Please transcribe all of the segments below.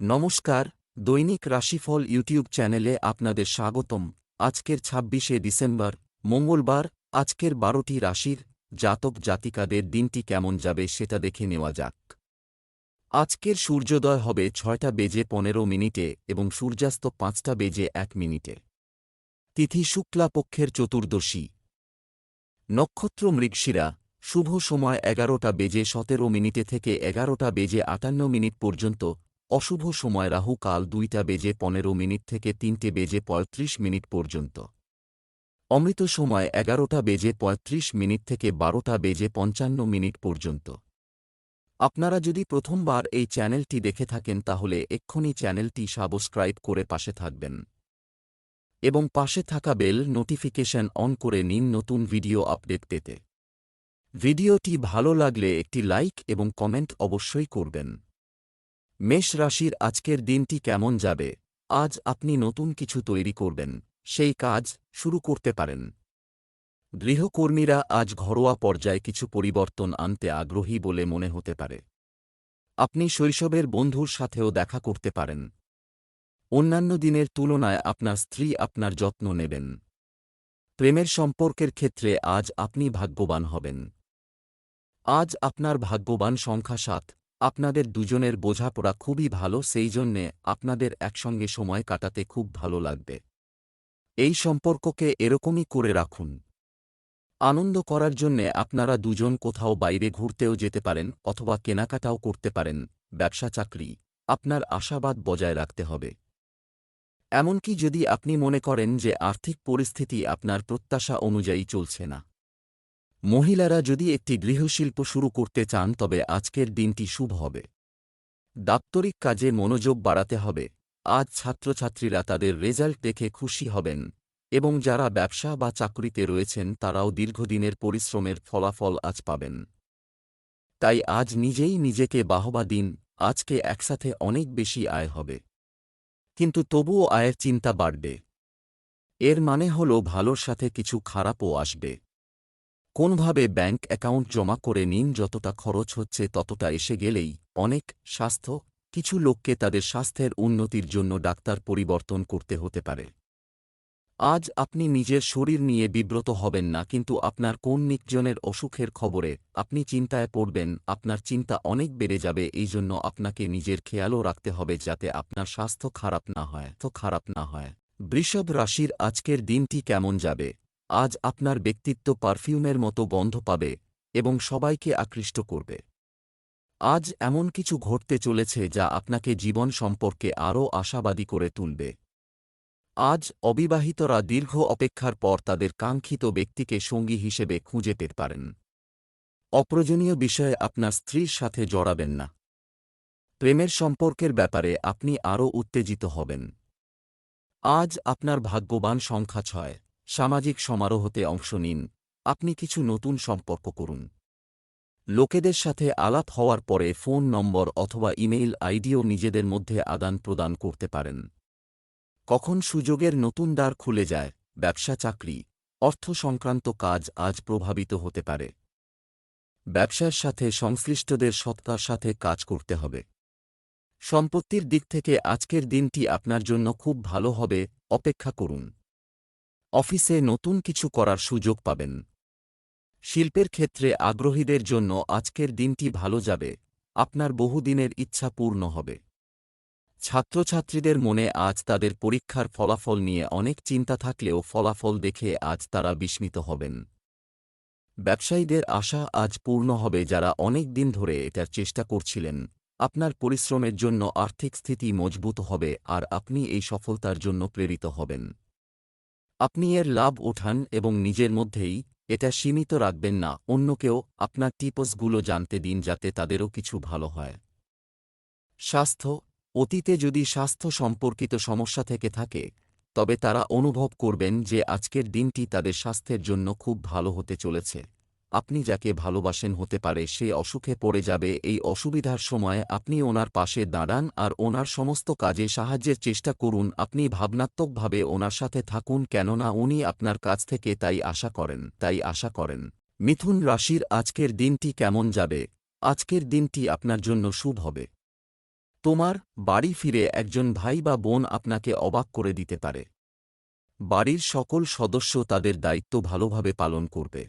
নমস্কার, দৈনিক রাশিফল ইউটিউব চ্যানেলে আপনাদের স্বাগতম। আজকের ছাব্বিশে ডিসেম্বর, মঙ্গলবার, আজকের বারোটি রাশির জাতক জাতিকাদের দিনটি কেমন যাবে সেটা দেখে নেওয়া যাক। আজকের সূর্যোদয় হবে ছয়টা বেজে পনেরো মিনিটে এবং সূর্যাস্ত পাঁচটা বেজে এক মিনিটে। তিথি শুক্লা পক্ষের চতুর্দশী। নক্ষত্র মৃগশিরা, শুভ সময় এগারোটা বেজে সতেরো মিনিটে থেকে এগারোটা বেজে আটান্ন মিনিট পর্যন্ত অশুভ সময় রাহু কাল দুইটা বেজে পনেরো মিনিট থেকে তিনটে বেজে পঁয়ত্রিশ মিনিট পর্যন্ত। অমৃত সময় এগারোটা বেজে পঁয়ত্রিশ মিনিট থেকে বারোটা বেজে পঞ্চান্ন মিনিট পর্যন্ত। আপনারা যদি প্রথমবার এই চ্যানেলটি দেখে থাকেন তাহলে এক্ষুনি চ্যানেলটি সাবস্ক্রাইব করে পাশে থাকবেন। এবং পাশে থাকা বেল নোটিফিকেশন অন করে নিন নতুন ভিডিও আপডেট পেতে। ভিডিওটি ভালো লাগলে একটি লাইক এবং কমেন্ট অবশ্যই করবেন। মেষ রাশির আজকের দিনটি কেমন যাবে? আজ আপনি নতুন কিছু তৈরি করবেন, সেই কাজ শুরু করতে পারেন। গৃহকর্মীরা আজ ঘরোয়া পর্যায়ে কিছু পরিবর্তন আনতে আগ্রহী বলে মনে হতে পারে। আপনি শৈশবের বন্ধুর সাথেও দেখা করতে পারেন। অন্যান্য দিনের তুলনায় আপনার স্ত্রী আপনার যত্ন নেবেন। প্রেমের সম্পর্কের ক্ষেত্রে আজ আপনি ভাগ্যবান হবেন। আজ আপনার ভাগ্যবান সংখ্যা সাত। আপনাদের দুজনের বোঝাপড়া খুবই ভালো, সেই জন্যে আপনাদের একসঙ্গে সময় কাটাতে খুব ভালো লাগবে। এই সম্পর্ককে এরকমই করে রাখুন। আনন্দ করার জন্যে আপনারা দুজন কোথাও বাইরে ঘুরতেও যেতে পারেন অথবা কেনাকাটাও করতে পারেন, ব্যবসা চাকরি, আপনার আশাবাদ বজায় রাখতে হবে। এমনকি যদি আপনি মনে করেন যে আর্থিক পরিস্থিতি আপনার প্রত্যাশা অনুযায়ী চলছে না। মহিলারা যদি একটি গৃহশিল্প শুরু করতে চান, তবে আজকের দিনটি শুভ হবে। দাপ্তরিক কাজে মনোযোগ বাড়াতে হবে। আজ ছাত্রছাত্রীরা তাদের রেজাল্ট দেখে খুশি হবেন, এবং যারা ব্যবসা বা চাকরিতে রয়েছেন, তারাও দীর্ঘদিনের পরিশ্রমের ফলাফল আজ পাবেন। তাই আজ নিজেই নিজেকে বাহবা দিন, আজকে একসাথে অনেক বেশি আয় হবে। কিন্তু তবুও আয়ের চিন্তা বাড়বে। এর মানে হল ভালোর সাথে কিছু খারাপও আসবে। কোনভাবে ব্যাংক অ্যাকাউন্ট জমা করে নিন যতটা খরচ হচ্ছে ততটা এসে গেলেই অনেক স্বাস্থ্য, কিছু লোককে তাদের স্বাস্থ্যের উন্নতির জন্য ডাক্তার পরিবর্তন করতে হতে পারে। আজ আপনি নিজের শরীর নিয়ে বিব্রত হবেন না, কিন্তু আপনার কোন নিকজনের অসুখের খবরে আপনি চিন্তায় পড়বেন, আপনার চিন্তা অনেক বেড়ে যাবে এই জন্য আপনাকে নিজের খেয়ালও রাখতে হবে যাতে আপনার স্বাস্থ্য খারাপ না হয়। তো খারাপ না হয়। বৃষভ রাশির আজকের দিনটি কেমন যাবে? আজ আপনার ব্যক্তিত্ব পারফিউমের মতো গন্ধ পাবে এবং সবাইকে আকৃষ্ট করবে। আজ এমন কিছু ঘটতে চলেছে যা আপনাকে জীবন সম্পর্কে আরও আশাবাদী করে তুলবে। আজ অবিবাহিতরা দীর্ঘ অপেক্ষার পর তাদের কাঙ্ক্ষিত ব্যক্তিকে সঙ্গী হিসেবে খুঁজে পেতে পারেন। অপ্রয়োজনীয় বিষয়ে আপনার স্ত্রীর সাথে জড়াবেন না। প্রেমের সম্পর্কের ব্যাপারে আপনি আরও উত্তেজিত হবেন। আজ আপনার ভাগ্যবান সংখ্যা ছয়। সামাজিক সমারোহতে অংশ নিন, আপনি কিছু নতুন সম্পর্ক করুন। লোকেদের সাথে আলাপ হওয়ার পরে ফোন নম্বর অথবা ইমেইল আইডিও নিজেদের মধ্যে আদান প্রদান করতে পারেন। কখন সুযোগের নতুন দ্বার খুলে যায়, ব্যবসা চাকরি, অর্থ সংক্রান্ত কাজ আজ প্রভাবিত হতে পারে। ব্যবসার সাথে সংশ্লিষ্টদের সত্তার সাথে কাজ করতে হবে। সম্পত্তির দিক থেকে আজকের দিনটি আপনার জন্য খুব ভালো হবে, অপেক্ষা করুন। অফিসে নতুন কিছু করার সুযোগ পাবেন। শিল্পের ক্ষেত্রে আগ্রহীদের জন্য আজকের দিনটি ভালো যাবে, আপনার বহুদিনের ইচ্ছা পূর্ণ হবে। ছাত্রছাত্রীদের মনে আজ তাদের পরীক্ষার ফলাফল নিয়ে অনেক চিন্তা থাকলেও ফলাফল দেখে আজ তারা বিস্মিত হবেন। ব্যবসায়ীদের আশা আজ পূর্ণ হবে যারা অনেক দিন ধরে এটার চেষ্টা করছিলেন। আপনার পরিশ্রমের জন্য আর্থিক স্থিতি মজবুত হবে আর আপনি এই সফলতার জন্য প্রেরিত হবেন। আপনি এর লাভ ওঠান এবং নিজের মধ্যেই এটা সীমিত রাখবেন না অন্যকেও আপনার টিপসগুলো জানতে দিন যাতে তাদেরও কিছু ভালো হয়। স্বাস্থ্য, অতীতে যদি স্বাস্থ্য সম্পর্কিত সমস্যা থেকে থাকে, তবে তারা অনুভব করবেন যে আজকের দিনটি তাদের স্বাস্থ্যের জন্য খুব ভালো হতে চলেছে। আপনি যাকে ভালোবাসেন হতে পারে সে অসুখে পড়ে যাবে, এই অসুবিধার সময় আপনি ওনার পাশে দাঁড়ান আর ওনার সমস্ত কাজে সাহায্যের চেষ্টা করুন। আপনি ভাবনাত্মকভাবে ওনার সাথে থাকুন কেননা উনি আপনার কাছ থেকে তাই আশা করেন, তাই আশা করেন। মিথুন রাশির আজকের দিনটি কেমন যাবে? আজকের দিনটি আপনার জন্য শুভ হবে। তোমার বাড়ি ফিরে একজন ভাই বা বোন আপনাকে অবাক করে দিতে পারে। বাড়ির সকল সদস্য তাদের দায়িত্ব ভালোভাবে পালন করবে।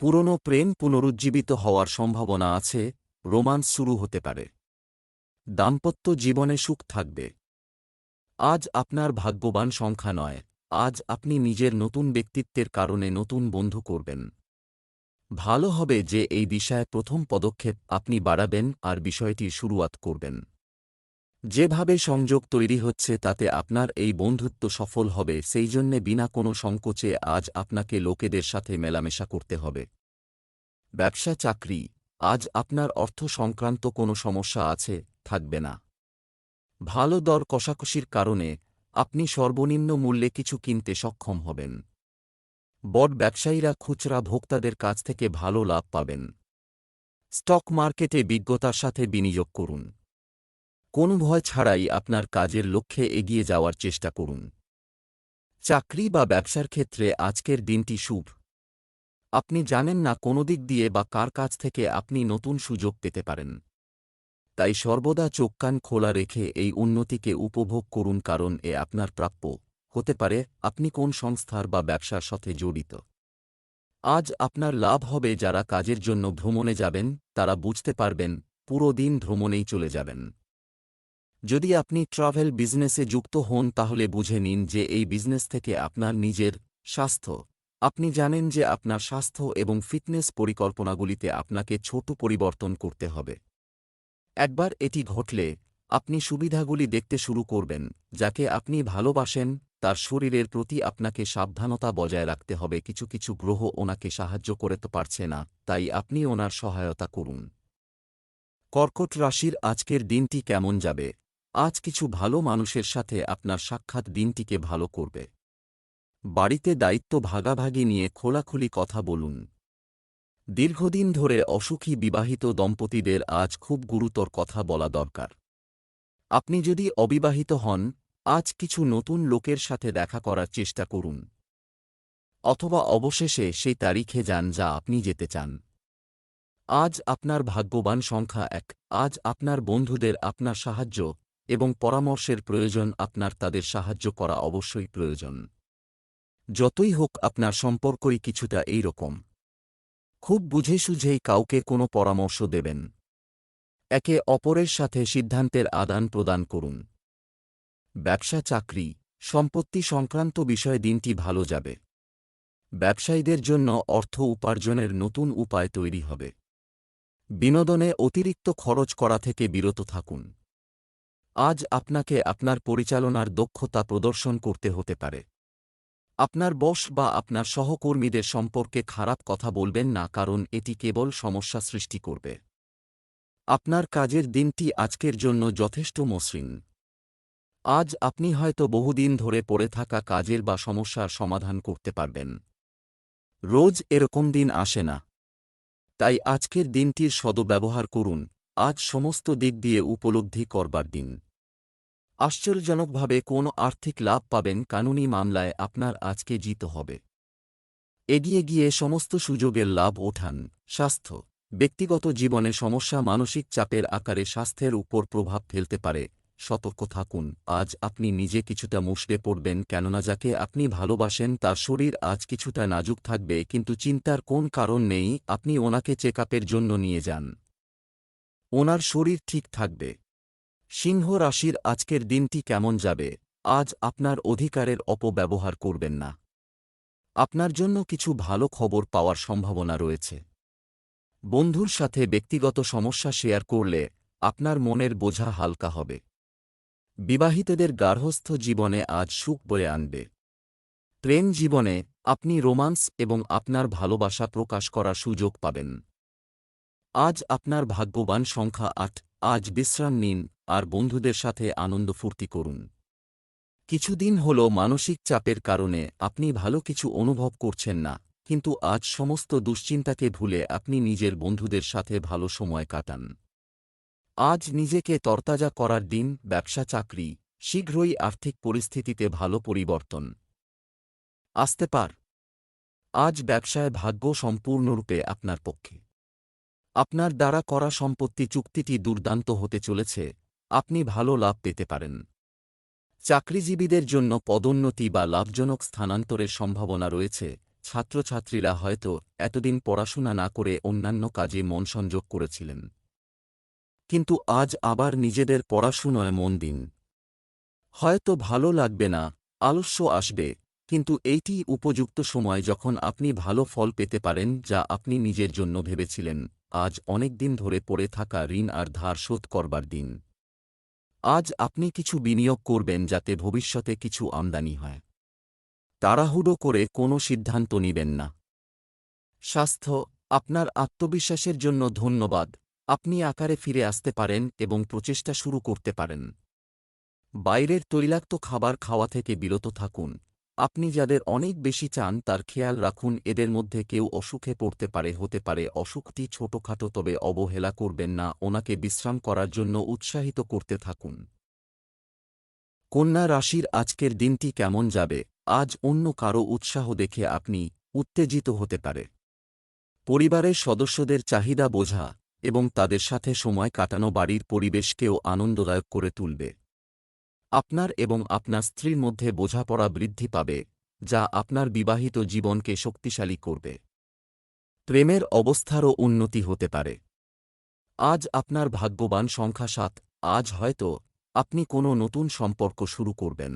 পুরনো প্রেম পুনরুজ্জীবিত হওয়ার সম্ভাবনা আছে, রোমান্স শুরু হতে পারে। দাম্পত্য জীবনে সুখ থাকবে। আজ আপনার ভাগ্যবান সংখ্যা নয়, আজ আপনি নিজের নতুন ব্যক্তিত্বের কারণে নতুন বন্ধু করবেন। ভালো হবে যে এই বিষয়ে প্রথম পদক্ষেপ আপনি বাড়াবেন আর বিষয়টির শুরুয়াত করবেন। যেভাবে সংযোগ তৈরি হচ্ছে তাতে আপনার এই বন্ধুত্ব সফল হবে, সেই জন্যে বিনা কোনো সংকোচে আজ আপনাকে লোকেদের সাথে মেলামেশা করতে হবে। ব্যবসা চাকরি, আজ আপনার অর্থ সংক্রান্ত কোনো সমস্যা আছে, থাকবে না। ভালো দর কষাকষির কারণে আপনি সর্বনিম্ন মূল্যে কিছু কিনতে সক্ষম হবেন। বড ব্যবসায়ীরা খুচরা ভোক্তাদের কাছ থেকে ভালো লাভ পাবেন। স্টক মার্কেটে বিজ্ঞতার সাথে বিনিয়োগ করুন। কোনো ভয় ছাড়াই আপনার কাজের লক্ষ্যে এগিয়ে যাওয়ার চেষ্টা করুন। চাকরি বা ব্যবসার ক্ষেত্রে আজকের দিনটি শুভ। আপনি জানেন না কোনো দিক দিয়ে বা কার কাছ থেকে আপনি নতুন সুযোগ পেতে পারেন। তাই সর্বদা চোখ কান খোলা রেখে এই উন্নতিকে উপভোগ করুন কারণ এ আপনার প্রাপ্য। হতে পারে আপনি কোন সংস্থার বা ব্যবসার সাথে জড়িত। আজ আপনার লাভ হবে যারা কাজের জন্য ভ্রমণে যাবেন, তারা বুঝতে পারবেন পুরো দিন ভ্রমণেই চলে যাবেন। যদি আপনি ট্রাভেল বিজনেসে যুক্ত হন, তাহলে বুঝে নিন যে এই বিজনেস থেকে আপনার নিজের স্বাস্থ্য। আপনি জানেন যে আপনার স্বাস্থ্য এবং ফিটনেস পরিকল্পনাগুলিতে আপনাকে ছোট পরিবর্তন করতে হবে। একবার এটি ঘটলে, আপনি সুবিধাগুলি দেখতে শুরু করবেন, যাকে আপনি ভালোবাসেন, তার শরীরের প্রতি আপনাকে সাবধানতা বজায় রাখতে হবে। কিছু কিছু গ্রহ ওনাকে সাহায্য করতে পারছে না, তাই আপনি ওনার সহায়তা করুন। কর্কট রাশির আজকের দিনটি কেমন যাবে? আজ কিছু ভালো মানুষের সাথে আপনার সাক্ষাৎ দিনটিকে ভালো করবে। বাড়িতে দায়িত্ব ভাগাভাগি নিয়ে খোলাখুলি কথা বলুন। দীর্ঘদিন ধরে অসুখী বিবাহিত দম্পতিদের আজ খুব গুরুতর কথা বলা দরকার। আপনি যদি অবিবাহিত হন, আজ কিছু নতুন লোকের সাথে দেখা করার চেষ্টা করুন। অথবা অবশেষে সেই তারিখে যান যা আপনি যেতে চান। আজ আপনার ভাগ্যবান সংখ্যা এক। আজ আপনার বন্ধুদের আপনার সাহায্য এবং পরামর্শের প্রয়োজন আপনার তাদের সাহায্য করা অবশ্যই প্রয়োজন। যতই হোক আপনার সম্পর্কই কিছুটা এই রকম খুব বুঝে সুঝেই কাউকে কোনো পরামর্শ দেবেন। একে অপরের সাথে সিদ্ধান্তের আদান প্রদান করুন। ব্যবসা চাকরি, সম্পত্তি সংক্রান্ত বিষয়ে দিনটি ভালো যাবে। ব্যবসায়ীদের জন্য অর্থ উপার্জনের নতুন উপায় তৈরি হবে। বিনোদনে অতিরিক্ত খরচ করা থেকে বিরত থাকুন। আজ আপনাকে আপনার পরিচালনার দক্ষতা প্রদর্শন করতে হতে পারে। আপনার বস বা আপনার সহকর্মীদের সম্পর্কে খারাপ কথা বলবেন না কারণ এটি কেবল সমস্যা সৃষ্টি করবে। আপনার কাজের দিনটি আজকের জন্য যথেষ্ট মসৃণ। আজ আপনি হয়তো বহুদিন ধরে পড়ে থাকা কাজের বা সমস্যার সমাধান করতে পারবেন। রোজ এরকম দিন আসে না। তাই আজকের দিনটির সদব্যবহার করুন। আজ সমস্ত দিক দিয়ে উপলব্ধি করবার দিন। আশ্চর্যজনকভাবে কোন আর্থিক লাভ পাবেন কানুনি মামলায় আপনার আজকে জিত হবে। এগিয়ে গিয়ে সমস্ত সুযোগের লাভ ওঠান। স্বাস্থ্য। ব্যক্তিগত জীবনে সমস্যা মানসিক চাপের আকারে স্বাস্থ্যের উপর প্রভাব ফেলতে পারে। সতর্ক থাকুন। আজ আপনি নিজে কিছুটা মুষড়ে পড়বেন কেননা যাকে আপনি ভালোবাসেন তার শরীর আজ কিছুটা নাজুক থাকবে কিন্তু চিন্তার কোন কারণ নেই, আপনি ওনাকে চেক জন্য নিয়ে যান। ওনার শরীর ঠিক থাকবে। সিংহ রাশির আজকের দিনটি কেমন যাবে? আজ আপনার অধিকারের অপব্যবহার করবেন না। আপনার জন্য কিছু ভালো খবর পাওয়ার সম্ভাবনা রয়েছে। বন্ধুর সাথে ব্যক্তিগত সমস্যা শেয়ার করলে আপনার মনের বোঝা হালকা হবে। বিবাহিতদের গার্হস্থ জীবনে আজ সুখ বয়ে আনবে। প্রেম জীবনে আপনি রোমান্স এবং আপনার ভালোবাসা প্রকাশ করার সুযোগ পাবেন। আজ আপনার ভাগ্যবান সংখ্যা আট। আজ বিশ্রাম নিন। আর বন্ধুদের সাথে আনন্দ ফুর্তি করুন। কিছুদিন হল মানসিক চাপের কারণে আপনি ভালো কিছু অনুভব করছেন না, কিন্তু আজ সমস্ত দুশ্চিন্তাকে ভুলে আপনি নিজের বন্ধুদের সাথে ভালো সময় কাটান। আজ নিজেকে তরতাজা করার দিন, ব্যবসা চাকরি, শীঘ্রই আর্থিক পরিস্থিতিতে ভালো পরিবর্তন। আসতে পার। আজ ব্যবসায় ভাগ্য সম্পূর্ণরূপে আপনার পক্ষে। আপনার দ্বারা করা সম্পত্তি চুক্তিটি দুর্দান্ত হতে চলেছে আপনি ভালো লাভ পেতে পারেন। চাকরিজীবীদের জন্য পদোন্নতি বা লাভজনক স্থানান্তরের সম্ভাবনা রয়েছে। ছাত্রছাত্রীরা হয়তো এতদিন পড়াশোনা না করে অন্যান্য কাজে মন সংযোগ করেছিলেন। কিন্তু আজ আবার নিজেদের পড়াশুনোয় মন দিন। হয়তো ভালো লাগবে না, আলস্য আসবে, কিন্তু এইটি উপযুক্ত সময় যখন আপনি ভালো ফল পেতে পারেন যা আপনি নিজের জন্য ভেবেছিলেন। আজ অনেক দিন ধরে পড়ে থাকা ঋণ আর ধার শোধ করবার দিন। আজ আপনি কিছু বিনিয়োগ করবেন যাতে ভবিষ্যতে কিছু আমদানি হয়। তাড়াহুড়ো করে কোনো সিদ্ধান্ত নিবেন না। স্বাস্থ্য, আপনার আত্মবিশ্বাসের জন্য ধন্যবাদ। আপনি আকারে ফিরে আসতে পারেন এবং প্রচেষ্টা শুরু করতে পারেন। বাইরের তৈলাক্ত খাবার খাওয়া থেকে বিরত থাকুন। আপনি যাদের অনেক বেশি চান তার খেয়াল রাখুন, এদের মধ্যে কেউ অসুখে পড়তে পারে, হতে পারে। অসুখটি ছোটখাটো, তবে অবহেলা করবেন না। ওনাকে বিশ্রাম করার জন্য উৎসাহিত করতে থাকুন। কন্যা রাশির আজকের দিনটি কেমন যাবে? আজ অন্য কারও উৎসাহ দেখে আপনি উত্তেজিত হতে পারে। পরিবারের সদস্যদের চাহিদা বোঝা এবং তাদের সাথে সময় কাটানো বাড়ির পরিবেশকেও আনন্দদায়ক করে তুলবে। আপনার এবং আপনার স্ত্রীর মধ্যে বোঝাপড়া বৃদ্ধি পাবে, যা আপনার বিবাহিত জীবনকে শক্তিশালী করবে। প্রেমের অবস্থারও উন্নতি হতে পারে। আজ আপনার ভাগ্যবান সংখ্যা সাত, আজ হয়তো আপনি কোনো নতুন সম্পর্ক শুরু করবেন।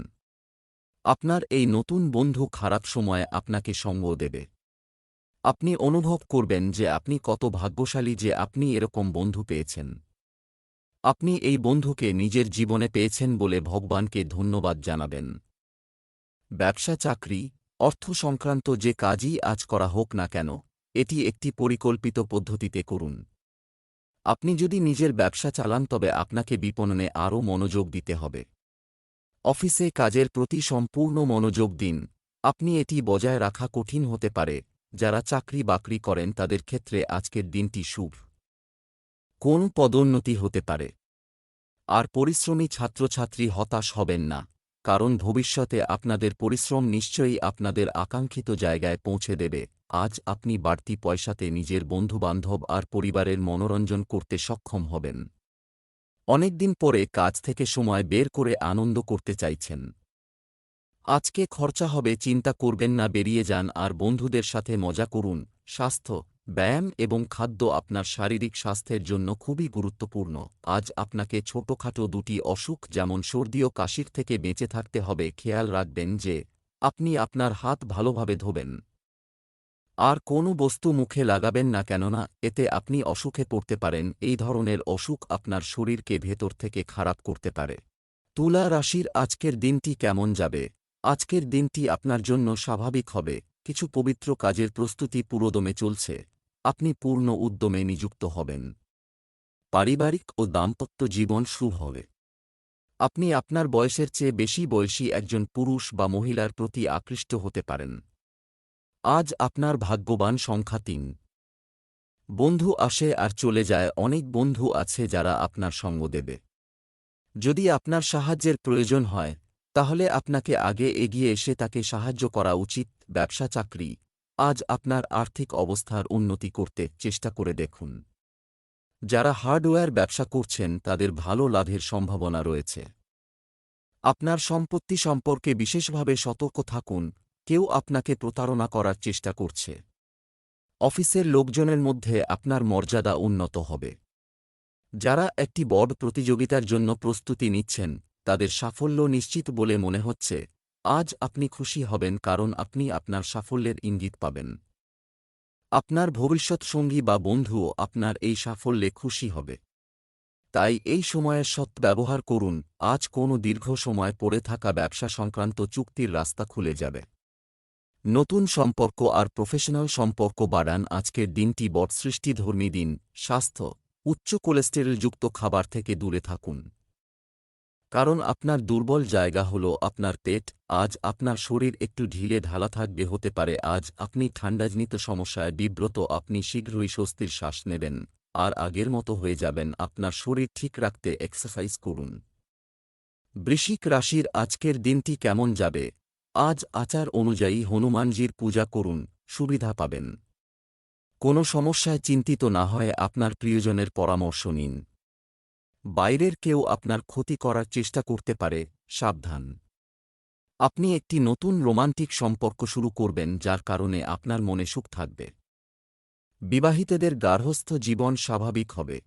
আপনার এই নতুন বন্ধু খারাপ সময়ে আপনাকে সঙ্গ দেবে। আপনি অনুভব করবেন যে আপনি কত ভাগ্যশালী যে আপনি এরকম বন্ধু পেয়েছেন। আপনি এই বন্ধুকে নিজের জীবনে পেয়েছেন বলে ভগবানকে ধন্যবাদ জানাবেন। ব্যবসা চাকরি, অর্থ সংক্রান্ত যে কাজই আজ করা হোক না কেন, এটি একটি পরিকল্পিত পদ্ধতিতে করুন। আপনি যদি নিজের ব্যবসা চালান তবে আপনাকে বিপণনে আরও মনোযোগ দিতে হবে। অফিসে কাজের প্রতি সম্পূর্ণ মনোযোগ দিন। আপনি এটি বজায় রাখা কঠিন হতে পারে। যারা চাকরি বাকরি করেন তাদের ক্ষেত্রে আজকের দিনটি শুভ। কোন পদোন্নতি হতে পারে? আর পরিশ্রমী ছাত্রছাত্রী হতাশ হবেন না, কারণ ভবিষ্যতে আপনাদের পরিশ্রম নিশ্চয়ই আপনাদের আকাঙ্ক্ষিত জায়গায় পৌঁছে দেবে। আজ আপনি বাড়তি পয়সাতে নিজের বন্ধুবান্ধব আর পরিবারের মনোরঞ্জন করতে সক্ষম হবেন। অনেকদিন পরে কাজ থেকে সময় বের করে আনন্দ করতে চাইছেন। আজকে খরচা হবে, চিন্তা করবেন না, বেরিয়ে যান আর বন্ধুদের সাথে মজা করুন। স্বাস্থ্য ব্যায়াম এবং খাদ্য আপনার শারীরিক স্বাস্থ্যের জন্য খুবই গুরুত্বপূর্ণ। আজ আপনাকে ছোটখাটো দুটি অসুখ যেমন সর্দি ও কাশির থেকে বেঁচে থাকতে হবে, খেয়াল রাখবেন যে, আপনি আপনার হাত ভালোভাবে ধোবেন। আর কোনো বস্তু মুখে লাগাবেন না কেননা, এতে আপনি অসুখে পড়তে পারেন। এই ধরনের অসুখ আপনার শরীরকে ভেতর থেকে খারাপ করতে পারে। তুলা রাশির আজকের দিনটি কেমন যাবে? আজকের দিনটি আপনার জন্য স্বাভাবিক হবে। কিছু পবিত্র কাজের প্রস্তুতি পুরোদমে চলছে। আপনি পূর্ণ উদ্যমে নিযুক্ত হবেন। পারিবারিক ও দাম্পত্য জীবন শুভ হবে। আপনি আপনার বয়সের চেয়ে বেশি বয়সী একজন পুরুষ বা মহিলার প্রতি আকৃষ্ট হতে পারেন। আজ আপনার ভাগ্যবান সংখ্যা তিন। বন্ধু আসে আর চলে যায়, অনেক বন্ধু আছে যারা আপনার সঙ্গ দেবে। যদি আপনার সাহায্যের প্রয়োজন হয় তাহলে আপনাকে আগে এগিয়ে এসে তাকে সাহায্য করা উচিত, ব্যবসা চাকরি। আজ আপনার আর্থিক অবস্থার উন্নতি করতে চেষ্টা করে দেখুন। যারা হার্ডওয়্যার ব্যবসা করছেন, তাদের ভালো লাভের সম্ভাবনা রয়েছে। আপনার সম্পত্তি সম্পর্কে বিশেষভাবে সতর্ক থাকুন, কেউ আপনাকে প্রতারণা করার চেষ্টা করছে। অফিসের লোকজনের মধ্যে আপনার মর্যাদা উন্নত হবে। যারা একটি বড় প্রতিযোগিতার জন্য প্রস্তুতি নিচ্ছেন তাদের সাফল্য নিশ্চিত বলে মনে হচ্ছে। আজ আপনি খুশি হবেন কারণ আপনি আপনার সাফল্যের ইঙ্গিত পাবেন। আপনার ভবিষ্যৎ সঙ্গী বা বন্ধুও আপনার এই সাফল্যে খুশি হবে। তাই এই সময়ের সৎ ব্যবহার করুন। আজ কোনো দীর্ঘ সময় পড়ে থাকা ব্যবসা সংক্রান্ত চুক্তির রাস্তা খুলে যাবে। নতুন সম্পর্ক আর প্রফেশনাল সম্পর্ক বাড়ান। আজকের দিনটি বটসৃষ্টিধর্মী দিন। স্বাস্থ্য, উচ্চ কোলেস্টেরলযুক্ত খাবার থেকে দূরে থাকুন। কারণ আপনার দুর্বল জায়গা হল আপনার পেট, আজ আপনার শরীর একটু ঢিলে ঢালা থাকবে হতে পারে, আজ আপনি ঠান্ডাজনিত সমস্যায় বিব্রত, আপনি শীঘ্রই স্বস্তির শ্বাস নেবেন, আর আগের মতো হয়ে যাবেন, আপনার শরীর ঠিক রাখতে এক্সারসাইজ করুন। বৃশ্চিক রাশির আজকের দিনটি কেমন যাবে? আজ আচার অনুযায়ী হনুমানজির পূজা করুন, সুবিধা পাবেন। কোনো সমস্যায় চিন্তিত না হয়ে আপনার প্রিয়জনের পরামর্শ নিন। বাইরের কেউ আপনার ক্ষতি করার চেষ্টা করতে পারে, সাবধান। আপনি একটি নতুন রোমান্টিক সম্পর্ক শুরু করবেন যার কারণে আপনার মনে সুখ থাকবে। বিবাহিতদের গার্হস্থ্য জীবন স্বাভাবিক হবে।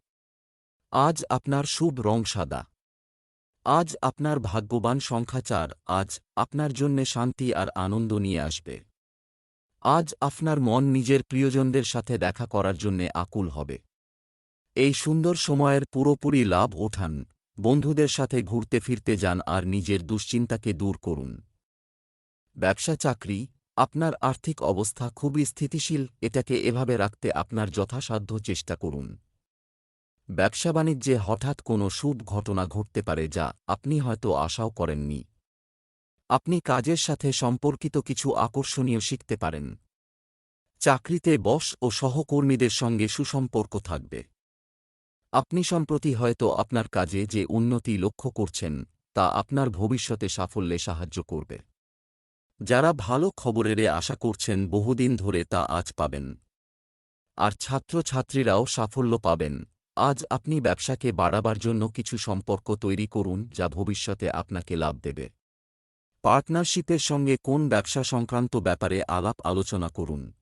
আজ আপনার শুভ রং সাদা। আজ আপনার ভাগ্যবান সংখ্যা চার। আজ আপনার জন্যে শান্তি আর আনন্দ নিয়ে আসবে। আজ আপনার মন নিজের প্রিয়জনদের সাথে দেখা করার জন্যে আকুল হবে। এই সুন্দর সময়ের পুরোপুরি লাভ ওঠান। বন্ধুদের সাথে ঘুরতে ফিরতে যান আর নিজের দুশ্চিন্তাকে দূর করুন। ব্যবসা চাকরি, আপনার আর্থিক অবস্থা খুবই স্থিতিশীল, এটাকে এভাবে রাখতে আপনার যথাসাধ্য চেষ্টা করুন। ব্যবসা বাণিজ্যে হঠাৎ কোনো শুভ ঘটনা ঘটতে পারে যা আপনি হয়তো আশাও করেননি। আপনি কাজের সাথে সম্পর্কিত কিছু আকর্ষণীয় শিখতে পারেন। চাকরিতে বস ও সহকর্মীদের সঙ্গে সুসম্পর্ক থাকবে। আপনি সম্প্রতি হয়তো আপনার কাজে যে উন্নতি লক্ষ্য করছেন, তা আপনার ভবিষ্যতে সাফল্যে সাহায্য করবে। যারা ভালো খবরের আশা করছেন, বহুদিন ধরে তা আজ পাবেন। আর ছাত্রছাত্রীরাও সাফল্য পাবেন। আজ আপনি ব্যবসাকে বাড়াবার জন্য কিছু সম্পর্ক তৈরি করুন, যা ভবিষ্যতে আপনাকে লাভ দেবে। পার্টনারশিপের সঙ্গে কোন ব্যবসা সংক্রান্ত ব্যাপারে আলাপ আলোচনা করুন।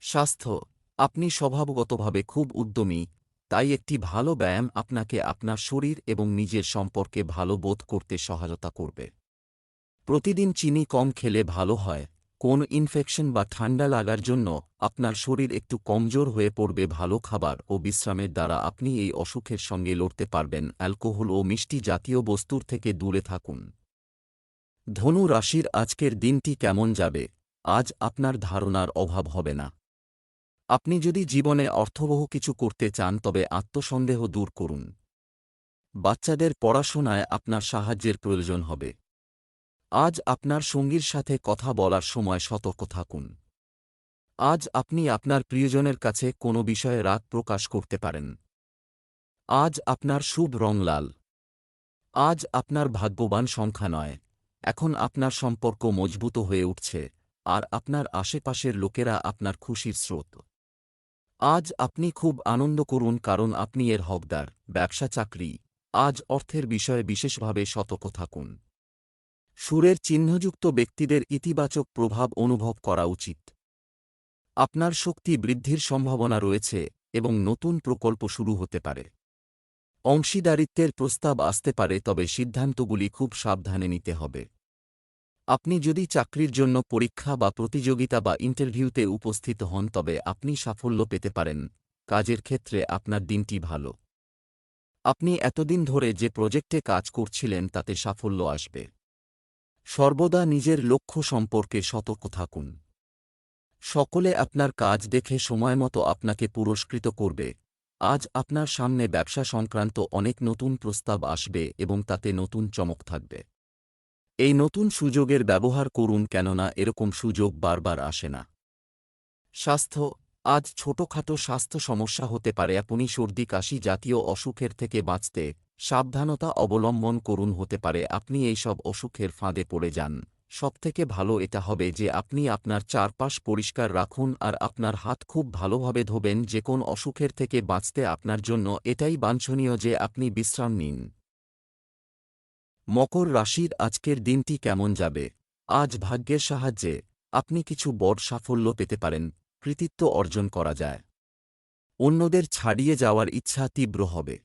স্বাস্থ্য, আপনি স্বভাবগতভাবে খুব উদ্যমী তাই একটি ভালো ব্যায়াম আপনাকে আপনার শরীর এবং নিজের সম্পর্কে ভালো বোধ করতে সহায়তা করবে। প্রতিদিন চিনি কম খেলে ভালো হয়। কোন ইনফেকশন বা ঠান্ডা লাগার জন্য আপনার শরীর একটু কমজোর হয়ে পড়বে ভালো খাবার ও বিশ্রামের দ্বারা আপনি এই অসুখের সঙ্গে লড়তে পারবেন। অ্যালকোহল ও মিষ্টি জাতীয় বস্তুর থেকে দূরে থাকুন। ধনু রাশির আজকের দিনটি কেমন যাবে? আজ আপনার ধারণার অভাব হবে না। আপনি যদি জীবনে অর্থবহ কিছু করতে চান, তবে আত্মসন্দেহ দূর করুন। বাচ্চাদের পড়াশোনায় আপনার সাহায্যের প্রয়োজন হবে। আজ আপনার সঙ্গীর সাথে কথা বলার সময় সতর্ক থাকুন। আজ আপনি আপনার প্রিয়জনের কাছে কোনো বিষয়ে রাগ প্রকাশ করতে পারেন। আজ আপনার শুভ রং লাল। আজ আপনার ভাগ্যবান সংখ্যা নয়। এখন আপনার সম্পর্ক মজবুত হয়ে উঠছে, আর আপনার আশেপাশের লোকেরা আপনার খুশির স্রোত। আজ আপনি খুব আনন্দ করুন কারণ আপনি এর হকদার, ব্যবসা চাকরি। আজ অর্থের বিষয়ে বিশেষভাবে সতর্ক থাকুন। সুরের চিহ্নযুক্ত ব্যক্তিদের ইতিবাচক প্রভাব অনুভব করা উচিত। আপনার শক্তি বৃদ্ধির সম্ভাবনা রয়েছে এবং নতুন প্রকল্প শুরু হতে পারে। অংশীদারিত্বের প্রস্তাব আসতে পারে, তবে সিদ্ধান্তগুলি খুব সাবধানে নিতে হবে। আপনি যদি চাকরির জন্য পরীক্ষা বা প্রতিযোগিতা বা ইন্টারভিউতে উপস্থিত হন, তবে আপনি সাফল্য পেতে পারেন। কাজের ক্ষেত্রে আপনার দিনটি ভালো। আপনি এতদিন ধরে যে প্রজেক্টে কাজ করছিলেন, তাতে সাফল্য আসবে। সর্বদা নিজের লক্ষ্য সম্পর্কে সতর্ক থাকুন। সকলে আপনার কাজ দেখে সময়মতো আপনাকে পুরস্কৃত করবে। আজ আপনার সামনে ব্যবসা সংক্রান্ত অনেক নতুন প্রস্তাব আসবে এবং তাতে নতুন চমক থাকবে। এই নতুন সুযোগের ব্যবহার করুন কেননা এরকম সুযোগ বারবার আসে না। স্বাস্থ্য, আজ ছোটখাটো স্বাস্থ্য সমস্যা হতে পারে আপনি সর্দি, কাশি জাতীয় অসুখের থেকে বাঁচতে সাবধানতা অবলম্বন করুন হতে পারে, আপনি এইসব অসুখের ফাঁদে পড়ে যান। সবথেকে ভালো এটা হবে যে আপনি আপনার চারপাশ পরিষ্কার রাখুন আর আপনার হাত খুব ভালোভাবে ধোবেন, যে কোন অসুখের থেকে বাঁচতে আপনার জন্য এটাই বাঞ্ছনীয় যে আপনি বিশ্রাম নিন। মকর রাশির আজকের দিনটি কেমন যাবে? আজ ভাগ্যের সাহায্যে আপনি কিছু বড় সাফল্য পেতে পারেন, কৃতিত্ব অর্জন করা যায়। অন্যদের ছাড়িয়ে যাওয়ার ইচ্ছা তীব্র হবে।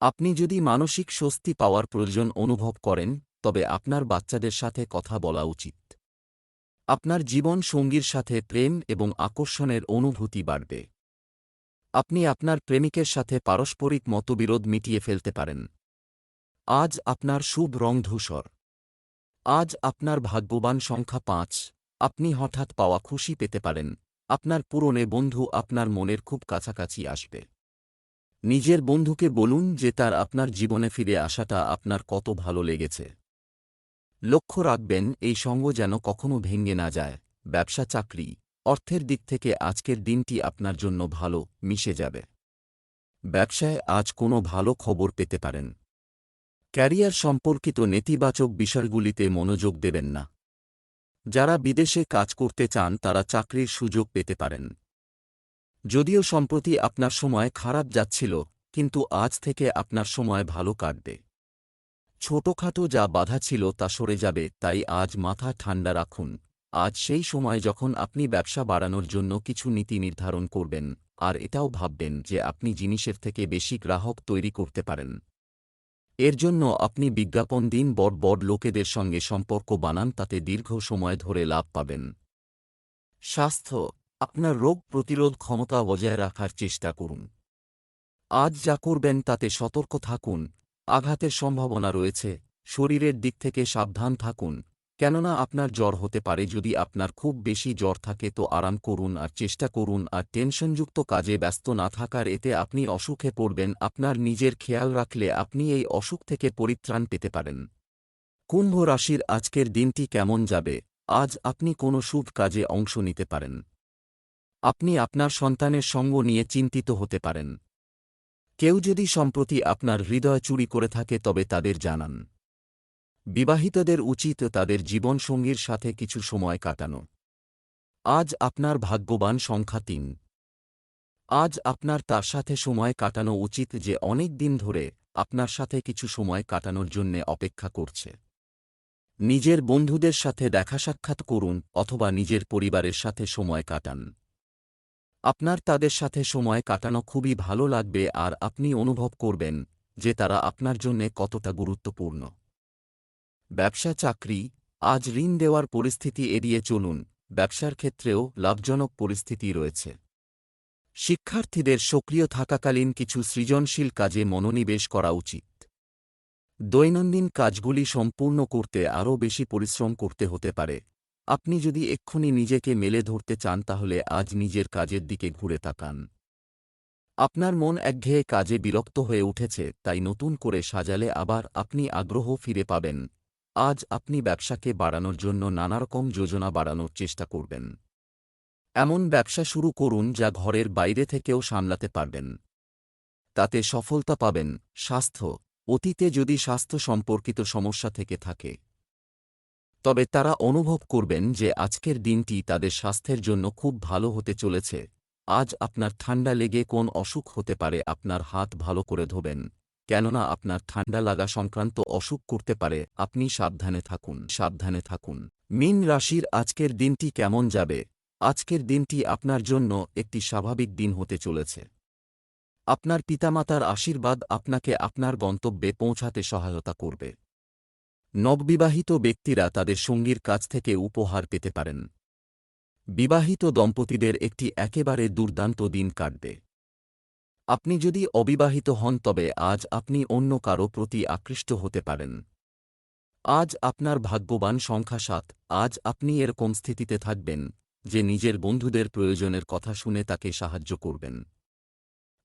আপনি যদি মানসিক স্বস্তি পাওয়ার প্রয়োজন অনুভব করেন, তবে আপনার বাচ্চাদের সাথে কথা বলা উচিত। আপনার জীবন সঙ্গীর সাথে প্রেম এবং আকর্ষণের অনুভূতি বাড়বে। আপনি আপনার প্রেমিকের সাথে পারস্পরিক মতবিরোধ মিটিয়ে ফেলতে পারেন। আজ আপনার শুভ রং ধূসর। আজ আপনার ভাগ্যবান সংখ্যা পাঁচ। আপনি হঠাৎ পাওয়া খুশি পেতে পারেন। আপনার পুরনে বন্ধু আপনার মনের খুব কাছাকাছি আসবে। নিজের বন্ধুকে বলুন যে তার আপনার জীবনে ফিরে আসাটা আপনার কত ভালো লেগেছে। লক্ষ্য রাখবেন, এই সঙ্গ যেন কখনো ভেঙে না যায়। ব্যবসা, চাকরি, অর্থের দিক থেকে আজকের দিনটি আপনার জন্য ভালো, মিশে যাবে। ব্যবসায় আজ কোনো ভালো খবর পেতে পারেন। ক্যারিয়ার সম্পর্কিত নেতিবাচক বিষয়গুলিতে মনোযোগ দেবেন না। যারা বিদেশে কাজ করতে চান, তারা চাকরির সুযোগ পেতে পারেন। যদিও সম্প্রতি আপনার সময় খারাপ যাচ্ছিল, কিন্তু আজ থেকে আপনার সময় ভালো কাটবে। ছোটখাটো যা বাধা ছিল তা সরে যাবে, তাই আজ মাথা ঠান্ডা রাখুন। আজ সেই সময় যখন আপনি ব্যবসা বাড়ানোর জন্য কিছু নীতি নির্ধারণ করবেন, আর এটাও ভাববেন যে আপনি জিনিসের থেকে বেশি গ্রাহক তৈরি করতে পারেন। এর জন্য আপনি বিজ্ঞাপন দিন বড় বড় লোকেদের সঙ্গে সম্পর্ক বানান তাতে দীর্ঘ সময় ধরে লাভ পাবেন। স্বাস্থ্য, আপনার রোগ প্রতিরোধ ক্ষমতা বজায় রাখার চেষ্টা করুন। আজ যা করবেন তাতে সতর্ক থাকুন, আঘাতের সম্ভাবনা রয়েছে, শরীরের দিক থেকে সাবধান থাকুন। কেননা আপনার জ্বর হতে পারে, যদি আপনার খুব বেশি জ্বর থাকে তো আরাম করুন আর চেষ্টা করুন আর টেনশনযুক্ত কাজে ব্যস্ত না থাকার এতে আপনি অসুখে পড়বেন। আপনার নিজের খেয়াল রাখলে আপনি এই অসুখ থেকে পরিত্রাণ পেতে পারেন। কুম্ভ রাশির আজকের দিনটি কেমন যাবে? আজ আপনি কোনো শুভ কাজে অংশ নিতে পারেন। আপনি আপনার সন্তানের সঙ্গ নিয়ে চিন্তিত হতে পারেন। কেউ যদি সম্প্রতি আপনার হৃদয় চুরি করে থাকে তবে তাদের জানান। বিবাহিতদের উচিত তাদের জীবনসঙ্গীর সাথে কিছু সময় কাটানো। আজ আপনার ভাগ্যবান সংখ্যা তিন। আজ আপনার তার সাথে সময় কাটানো উচিত যে অনেক দিন ধরে আপনার সাথে কিছু সময় কাটানোর জন্যে অপেক্ষা করছে। নিজের বন্ধুদের সাথে দেখা সাক্ষাৎ করুন অথবা নিজের পরিবারের সাথে সময় কাটান। আপনার তাদের সাথে সময় কাটানো খুবই ভালো লাগবে আর আপনি অনুভব করবেন যে তারা আপনার জন্যে কতটা গুরুত্বপূর্ণ। ব্যবসা চাকরি আজ ঋণ দেওয়ার পরিস্থিতি এড়িয়ে চলুন, ব্যবসার ক্ষেত্রেও লাভজনক পরিস্থিতি রয়েছে। শিক্ষার্থীদের সক্রিয় থাকাকালীন কিছু সৃজনশীল কাজে মনোনিবেশ করা উচিত। দৈনন্দিন কাজগুলি সম্পূর্ণ করতে আরও বেশি পরিশ্রম করতে হতে পারে। আপনি যদি এক্ষুনি নিজেকে মেলে ধরতে চান, তাহলে আজ নিজের কাজের দিকে ঘুরে তাকান। আপনার মন একঘেয়ে কাজে বিরক্ত হয়ে উঠেছে, তাই নতুন করে সাজালে আবার আপনি আগ্রহ ফিরে পাবেন। আজ আপনি ব্যবসাকে বাড়ানোর জন্য নানারকম যোজনা বাড়ানোর চেষ্টা করবেন। এমন ব্যবসা শুরু করুন যা ঘরের বাইরে থেকেও সামলাতে পারবেন। তাতে সফলতা পাবেন, স্বাস্থ্য, অতীতে যদি স্বাস্থ্য সম্পর্কিত সমস্যা থেকে থাকে। তবে তারা অনুভব করবেন যে আজকের দিনটি তাদের স্বাস্থ্যের জন্য খুব ভালো হতে চলেছে। আজ আপনার ঠান্ডা লেগে কোন অসুখ হতে পারে, আপনার হাত ভালো করে ধোবেন। কেননা আপনার ঠান্ডা লাগা সংক্রান্ত অসুখ করতে পারে। আপনি সাবধানে থাকুন সাবধানে থাকুন। মিন রাশির আজকের দিনটি কেমন যাবে? আজকের দিনটি আপনার জন্য একটি স্বাভাবিক দিন হতে চলেছে। আপনার পিতামাতার আশীর্বাদ আপনাকে আপনার গন্তব্যে পৌঁছাতে সহায়তা করবে। নববিবাহিত ব্যক্তিরা তাদের সঙ্গীর কাছ থেকে উপহার পেতে পারেন। বিবাহিত দম্পতিদের একটি একেবারে দুর্দান্ত দিন কাটবে। আপনি যদি অবিবাহিত হন, তবে আজ আপনি অন্য কারও প্রতি আকৃষ্ট হতে পারেন। আজ আপনার ভাগ্যবান সংখ্যা সাত। আজ আপনি এরকম স্থিতিতে থাকবেন, যে নিজের বন্ধুদের প্রয়োজনের কথা শুনে তাকে সাহায্য করবেন।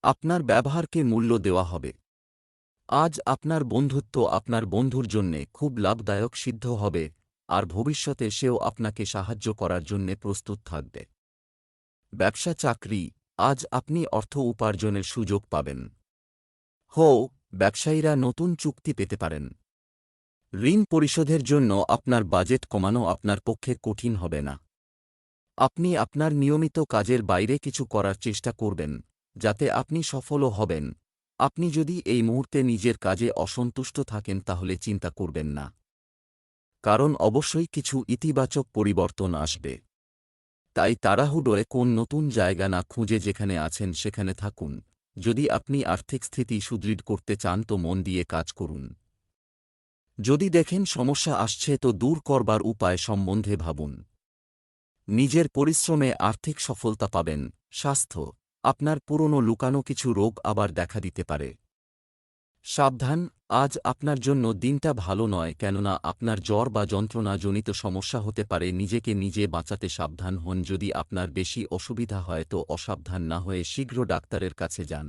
আপনার ব্যবহারকে মূল্য দেওয়া হবে। আজ আপনার বন্ধুত্ব আপনার বন্ধুর জন্যে খুব লাভদায়ক সিদ্ধ হবে, আর ভবিষ্যতে সেও আপনাকে সাহায্য করার জন্যে প্রস্তুত থাকবে। ব্যবসা চাকরি আজ আপনি অর্থ উপার্জনের সুযোগ পাবেন। হো ব্যবসায়ীরা নতুন চুক্তি পেতে পারেন। ঋণ পরিশোধের জন্য আপনার বাজেট কমানো আপনার পক্ষে কঠিন হবে না। আপনি আপনার নিয়মিত কাজের বাইরে কিছু করার চেষ্টা করবেন, যাতে আপনি সফলও হবেন। আপনি যদি এই মুহূর্তে নিজের কাজে অসন্তুষ্ট থাকেন, তাহলে চিন্তা করবেন না। কারণ অবশ্যই কিছু ইতিবাচক পরিবর্তন আসবে। তাই তাড়াহুডোয় কোন নতুন জায়গা না খুঁজে যেখানে আছেন সেখানে থাকুন। যদি আপনি আর্থিক স্থিতি সুদৃঢ় করতে চান তো মন দিয়ে কাজ করুন। যদি দেখেন সমস্যা আসছে তো দূর করবার উপায় সম্বন্ধে ভাবুন। নিজের পরিশ্রমে আর্থিক সফলতা পাবেন। স্বাস্থ্য, আপনার পুরনো লুকানো কিছু রোগ আবার দেখা দিতে পারে। সাবধান, আজ আপনার জন্য দিনটা ভালো নয়, কেননা আপনার জ্বর বা যন্ত্রণাজনিত সমস্যা হতে পারে, নিজেকে নিজে বাঁচাতে সাবধান হন, যদি আপনার বেশি অসুবিধা হয় তো অসাবধান না হয়ে শীঘ্র ডাক্তারের কাছে যান।